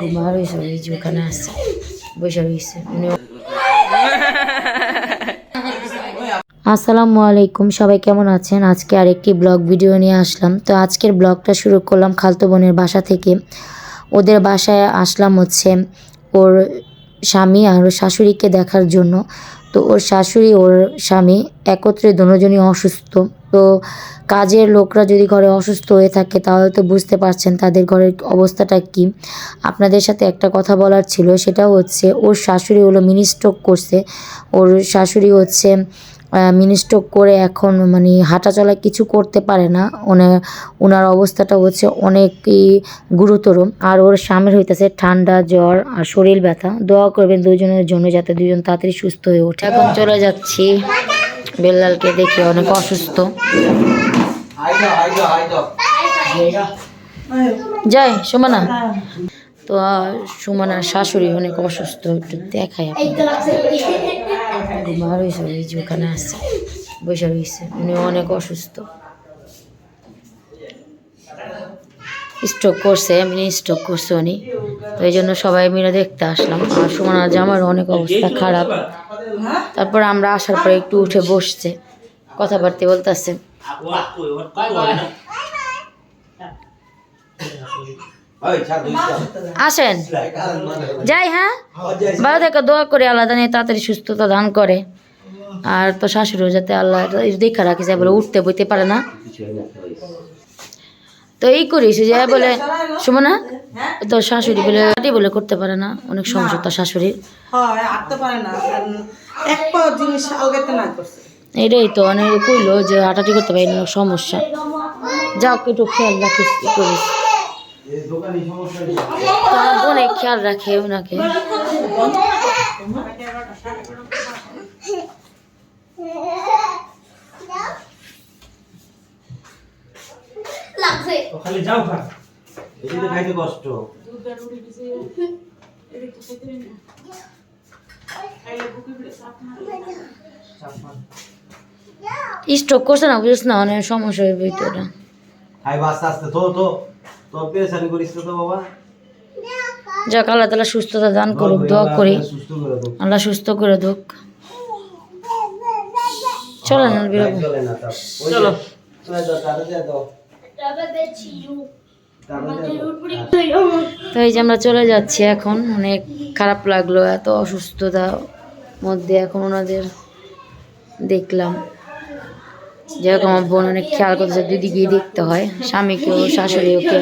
ঘুমা রয়েছে আসসালামু আলাইকুম, সবাই কেমন আছেন? আজকে আরেকটি ব্লগ ভিডিও নিয়ে আসলাম। তো আজকের ব্লগটা শুরু করলাম খালতো বোনের বাসা থেকে। ওদের বাসায় আসলাম হচ্ছে ওর স্বামী আর ওর শাশুড়িকে দেখার জন্য। তো ওর শাশুড়ি, ওর স্বামী একত্রে দুজনই অসুস্থ। তো কাজের লোকরা যদি ঘরে অসুস্থ হয়ে থাকে, তাহলে তো বুঝতে পারছেন তাদের ঘরের অবস্থাটা কি। আপনাদের সাথে একটা কথা বলার ছিল সেটা হচ্ছে ওর শাশুড়ি হলো মিনি স্ট্রোক করছে। ওর শাশুড়ি হচ্ছে মিনি স্ট্রোক করে এখন মানে হাঁটা চলা কিছু করতে পারে না। ওনার ওনার অবস্থাটা হচ্ছে অনেকই গুরুতর। আর ওর স্বামীর হইতেছে ঠান্ডা, জ্বর আর শরীর ব্যথা। দোয়া করবেন দুজনের জন্য যাতে দুজন তাড়াতাড়ি সুস্থ হয়ে ওঠে। এখন চলে যাচ্ছি। বেল্লালকে দেখে অনেক অসুস্থ। যাই, সুমানা। তো সুমানার শাশুড়ি অনেক অসুস্থ, একটু দেখাই ঘুমা রয়েছে ওই ওখানে আছে, বসে রয়েছে, উনি অনেক অসুস্থ। স্ট্রোক করছে মিনি স্ট্রোক করছে উনি। তো এই জন্য সবাই মিলে দেখতে আসলাম। আর সুমনার জামার অনেক অবস্থা খারাপ। তারপর আমরা আসার পরে একটু উঠে বসছে, কথাবার্তা বলতেছে। আসেন। যাই হ্যাঁ? ভালো থেকে, দোয়া করে আল্লাহ জানি তাড়াতাড়ি সুস্থতা দান করে। আর তো শাশুড়িও যাতে আল্লাহ দেখা রাখে যায় বলে উঠতে বইতে পারে না। তো এই করিস যে বলে সুমনা তো শাশুড়ি বলে হাঁটি বলে করতে পারে না অনেক সমস্যা তার শাশুড়ির। হয় আটতে পারে না। এক পা জিনিস আলগাতে না করছে। এটাই তো অনেক কইলো যে হাঁটাটি করতে পারে অনেক সমস্যা। যাও একটু খেয়াল রাখিস করিস। তো আমার বোনে খেয়াল রাখে ওনাকে। লাগছে ও খালি যাও খা। এই খাইতে কষ্ট। দুধ করছে না বুঝছ না অনেক সমস্যা হয়ে খাই আস্তে তো তো তো করিস তো বাবা। যাক আল্লাহ তালা সুস্থতা দান করুক দোয়া করি। আল্লাহ সুস্থ করে দোক। চলেন চলো তো এই যে আমরা চলে যাচ্ছি এখন, অনেক খারাপ লাগল, এত অসুস্থতা মধ্যে এখন ওনাদের দেখলাম। যেরকম আমার বোন অনেক খেয়াল করতেছে গিয়ে দেখতে হয়, স্বামীকেও শাশুড়ি ওকে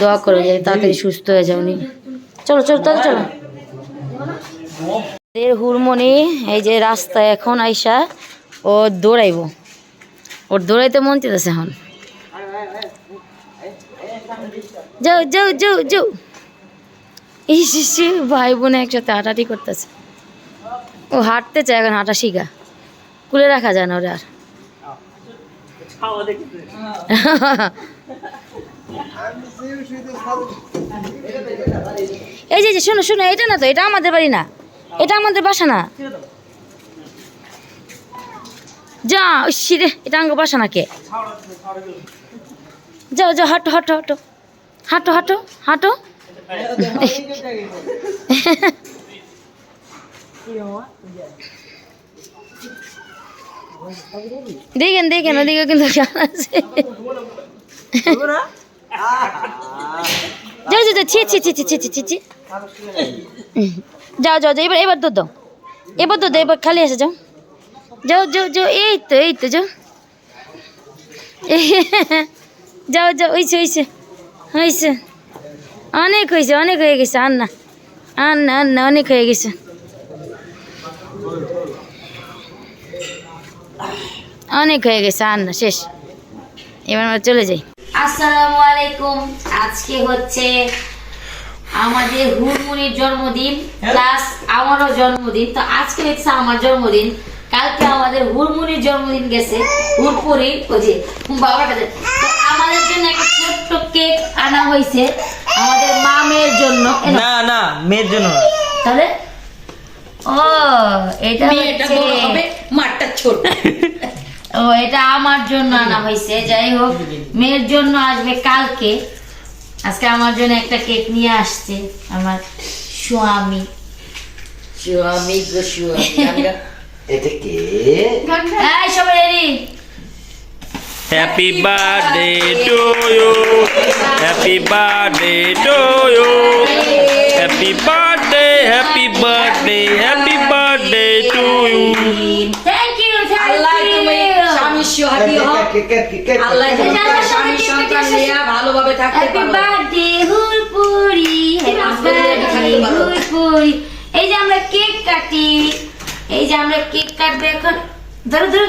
দোয়া করে যায় তাড়াতাড়ি সুস্থ হয়ে যাও উনি। চলো চলো, তাহলে চলো। এর হুরমনি এই যে রাস্তায় এখন আইসা ও দৌড়াইব। ওর দৌড়াইতে মন চেতেছে এখন। যাও যাও যাও যাও। ইস, ইস, ভাই বোন একসাথে হাঁটাহাঁটি করতেছে। ও হাঁটতে চায় এখন হাঁটা শিখা। কুলে রাখা যায় না ওরা আর। এই যে শোনো শোনো এটা না তো এটা আমাদের বাড়ি না। এটা আমাদের বাসা না। যা শিরে এটা আঙ্গ বাসা না কে? যাও যাও হাঁটো হাঁটো হাঁটো। হাঁটো হাঁটো হাঁটো। দেখেন দেখেন ওদিকে কিন্তু যাও যাও যাও ছি ছি ছি ছি ছি ছি ছি ছি। যাও যাও যাও এবার এবার দুধ দাও। এবার দুধ দাও, এবার খালি আসে যাও। যাও যাও যাও এই তো এই তো যাও। যাও যাও ওইছে ওইছে হয়েছে অনেক হয়েছে অনেক হয়ে গেছে আন না আন না আন না অনেক হয়ে গেছে। অনেক হয়ে গেছে আন না শেষ। এবার আমরা চলে যাই। আসসালামু আলাইকুম। আজকে হচ্ছে আমাদের হুরমুনির জন্মদিন প্লাস আমারও জন্মদিন। তো আজকে হচ্ছে আমার জন্মদিন। কালকে আমাদের হুরমুনির জন্মদিন গেছে হুরপুরির ওই যে বাবাটা তো জন্য একটা ছোট্ট কেক আনা হয়েছে আমাদের মামের জন্য। না না মেয়ের জন্য তাহলে? ও এটা হচ্ছে মাঠটা ছোট। ও এটা আমার জন্য আনা হয়েছে। যাই হোক মেয়ের জন্য আসবে কালকে। আজকে আমার জন্য একটা কেক নিয়ে আসছে আমার স্বামী। স্বামী গো স্বামী এটা কে? সবাই happy birthday to you happy birthday to you happy birthday happy birthday happy birthday to you thank you Allah তুমি স্বামী সোহাগী হও আল্লাহ তুমি স্বামী সন্তান নিয়ে ভালোভাবে থাকতে হ্যাপি বার্থডে হুলপুরি হ্যাপি বার্থডে থাকতে এই যে আমরা কেক কাটি এই যে আমরা কেক কাটবো এখন। ধরো ধরো।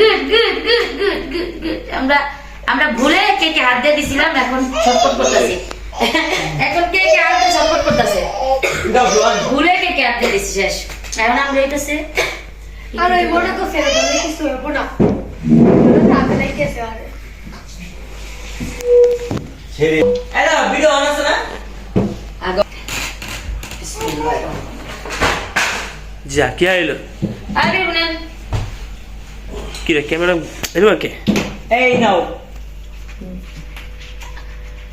Good good good good good good. আমরা আমরা ভুলে কেকে হাত দিয়ে দিছিলাম এখন ছটপট করতেছি। এখন কেকে হাত দিয়ে ছটপট করতেছে? ভুলে কেকে হাত দিয়ে দিছি শেষ। এখন আমরা এইটাছে আর ওই ফেলে দেবে কিছু হবে না। যা কি আইলো আরে বুনেন ক্যামেরা দেখবা কে এই নাও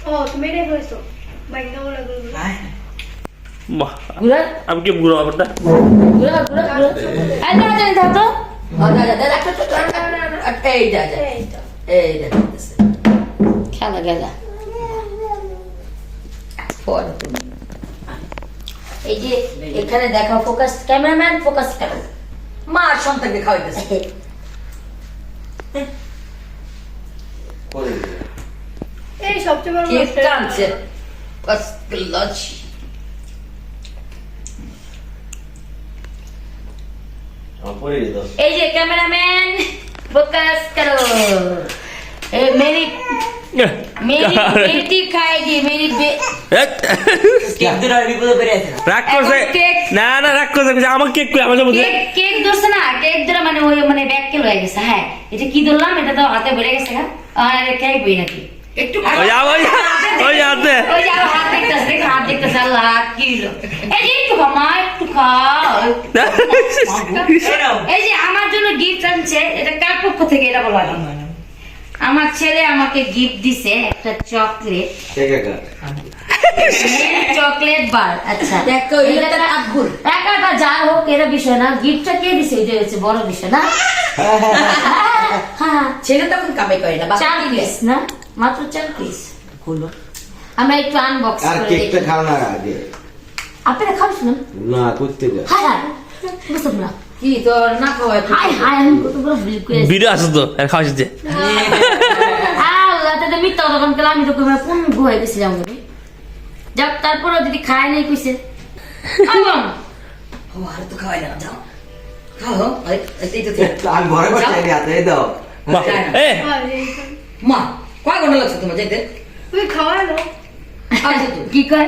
ও তুমি রে কইছো বাইক বলে বাহ ঘুরা আমি কি বুড়ো ব্যাপারটা ঘুরা ঘুরা ঘুরা এই দাও দাও দাও তো ও যা যা যা তো এই যা যা এই তো এই যা দেখতেছে। খেলা গেলা পরে এই যে এখানে দেখাও ফোকাস ক্যামেরাম্যান ফোকাস করো মা আর সন্তানকে খাওয়াইতেছে করে দিবে এই সবচেয়ে বড় কেক টানছে? ফার্স্ট ক্লাচ এই যে ক্যামেরাম্যান ফোকাস করো। মেরি मेरी बेटी खाएगी मेरी बे রাগ করছে এখন কেক। না না রাগ করছে বলছে, আমার কেক কই আমার মধ্যে কেক কেক ধরছে না কেক ধরে মানে ওই মানে ব্যাগ কেল হয়ে গেছে হ্যাঁ এটা কি ধরলাম এটা তো হাতে বেড়ে গেছে হ্যাঁ আর খাই বই নাকি একটু ওই যা ওই যা, ওই যা আছে ওই যে আমার হাত দেখতেছে দেখো হাত দেখতেছে আল্লাহ হাত কি হলো এই যে একটু খাও মা একটু খাও এই যে আমার জন্য গিফট আনছে এটা কার পক্ষ থেকে এটা বলো আগে। আমার ছেলে আমাকে গিফট দিছে একটা চকলেট বার আচ্ছা। দেখো এটা আব্বুর। একা একা যা হোক এটা বিষয় না। গিফটটা কে দিছে? এটা হচ্ছে বড় বিষয় না? হ্যাঁ। ছেলে তখন কামাই করে না চার পিস না? মাত্র চার পিস খুলো। আমরা একটু আনবক্স আর করে কেকটা খাও না আগে। আপনারা না করতে বুঝতে না। কি তোর না খাওয়াই হাই হাই আমি কত বড় ভুল করেছি ভিডিও আছে তো আর খাওয়া যাচ্ছে আল্লাহ তাতে মিথ্যা কথা কোন আমি তো কোন গুহায় গেছিলাম আমি যাক তারপরে যদি খায় নাই কইছে। আইবম ও আর তো খাওয়াই না যাও। খাও এই এই তো ঠিক। আমি ঘরে বসে আগে দাও বাহ এ আর এই তো। মা কয় ঘণ্টা লাগছে তোমার যেতে তুমি খাওয়ালো আচ্ছা তো। কি কয়?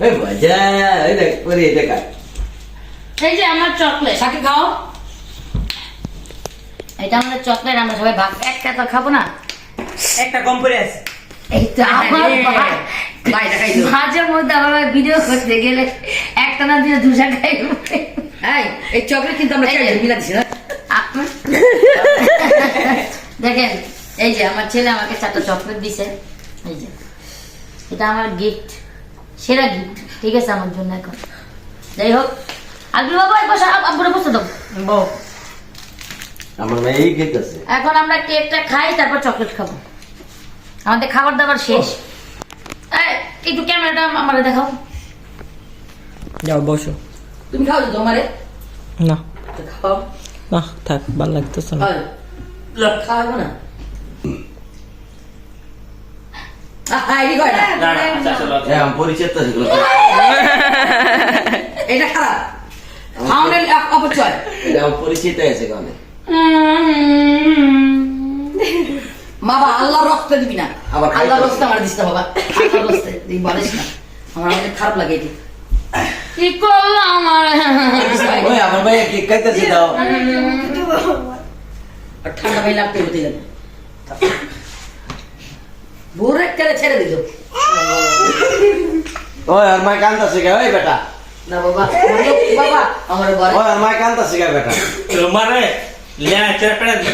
এই এই দেখ এটা এই যে আমার চকলেট সাথে খাও এটা আমাদের চকলেট আমরা সবাই ভাগ একটা তো খাব না একটা কম করে আছে এই তো আমার ভাই ভাই দেখাই মাঝে মধ্যে আমার ভিডিও করতে গেলে একটা না দিয়ে দুসা খাই এই এই চকলেট কিন্তু আমরা দিছি না? দেখেন এই যে আমার ছেলে আমাকে চারটা চকলেট দিছে। এই যে এটা আমার গিফট সেরা গিফট ঠিক আছে আমার জন্য এখন। যাই হোক আলবি বাবা বসে আব্বুরে বসে দাও। বউ। আমার মেয়ে এই খেতেছে এখন আমরা কেকটা খাই তারপর চকলেট খাব। আমাদের খাবার দাবার শেষ। এই, একটু ক্যামেরাটা আমার দেখাও। যাও বসো। তুমি খাও তো তোমারে? না। খাও। না থাক ভালো লাগতেছে না। খাওয়াবো না। এগুলো। এটা খারাপ। খাওয়ানোর অপচয়। এটা পরিচিত আছে কারণে। বাবা আল্লাহ রক্ত দিবি না। আবার আল্লাহ। রক্ত আমার দিস না বাবা আল্লাহ রক্ত তুই বলিস না। আমার খারাপ লাগে এটি। কি করল আমার ওই আমার মেয়ে কেক খাইতেছে দাও আর ঠান্ডা পানি লাগতে হতে যাবে ভোরে কেড়ে ছেড়ে দিল ওই আর মায় কান্দাছে কে ওই বেটা না বাবা বলল, বাবা আমার ঘরে ওই আর মায় কান্দাছে কে বেটা তোমারে লে চেরা পেড়া দি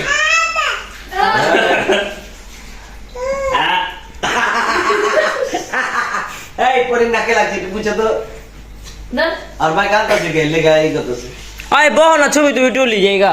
এই পরি নাকে লাগছে একটু বুঝছ তো আর মায় কান্দাছে কে লেগা এই করতেছে আয় বহ না ছবি তুমি টুলি জায়গা